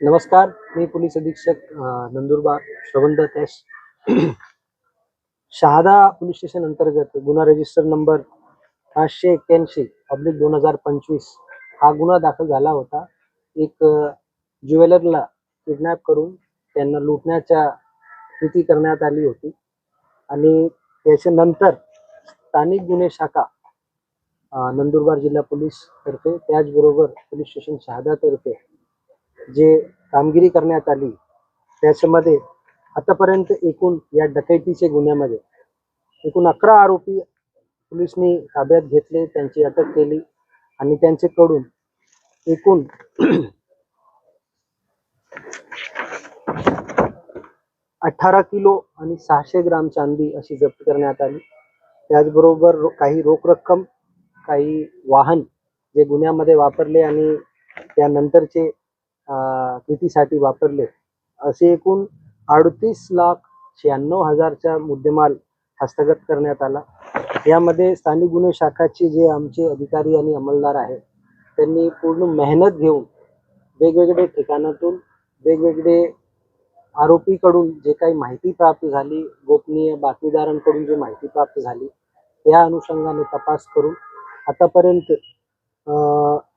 नमस्कार मी पोलीस अधीक्षक नंदुरबार श्रवण दत्तेश. शहादा पोलीस स्टेशन अंतर्गत गुन्हा रजिस्टर नंबर पाचशे एक्क्याऐंशी पब्लिक दोन हजार पंचवीस हा गुन्हा दाखल झाला होता. एक ज्वेलरला किडनॅप करून त्यांना लुटण्याच्या कृती करण्यात आली होती आणि त्याच्यानंतर स्थानिक गुन्हे शाखा नंदुरबार जिल्हा पोलीस तर्फे त्याचबरोबर पोलीस स्टेशन शहादातर्फे जे कामगिरी करण्यात आली त्याच्यामध्ये आतापर्यंत एकूण या डकैतीच्या गुन्ह्यामध्ये एकूण अकरा आरोपी पोलिसनी ताब्यात घेतले त्यांची अटक केली आणि त्यांच्याकडून एकूण अठरा किलो आणि सहाशे ग्राम चांदी अशी जप्त करण्यात आली. त्याचबरोबर रो- काही रोख रक्कम काही वाहन जे गुन्ह्यामध्ये वापरले आणि त्यानंतरचे कृतीसाठी वापरले. असे एकूण अडतीस लाख शहाण्णव हजारचा मुद्देमाल हस्तगत करण्यात आला. यामध्ये स्थानिक गुन्हे शाखाचे जे आमचे अधिकारी आणि अंमलदार आहेत त्यांनी पूर्ण मेहनत घेऊन वेगवेगळे ठिकाणातून वेगवेगळे आरोपीकडून जे काही माहिती प्राप्त झाली गोपनीय बातमीदारांकडून जी माहिती प्राप्त झाली त्या अनुषंगाने तपास करून आतापर्यंत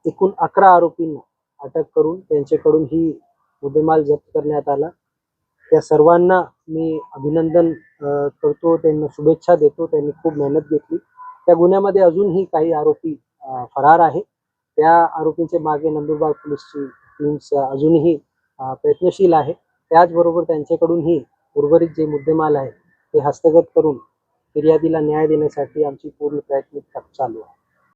एकूण अकरा आरोपींना अटक करून त्यांच्याकडून ही मुद्देमाल जप्त करण्यात आला. त्या सर्वांना मी अभिनंदन करतो. त्यांना शुभेच्छा देतो. त्यांनी खूप मेहनत घेतली. त्या गुन्ह्यामध्ये अजूनही काही आरोपी फरार आहे. त्या आरोपींच्या मागे नंदुरबार पोलीसची टीम्स अजूनही प्रयत्नशील आहे. त्याचबरोबर त्यांच्याकडूनही उर्वरित जे मुद्देमाल आहे ते हस्तगत करून फिर्यादीला न्याय देण्यासाठी आमची पूर्ण प्रयत्न चालू आहे.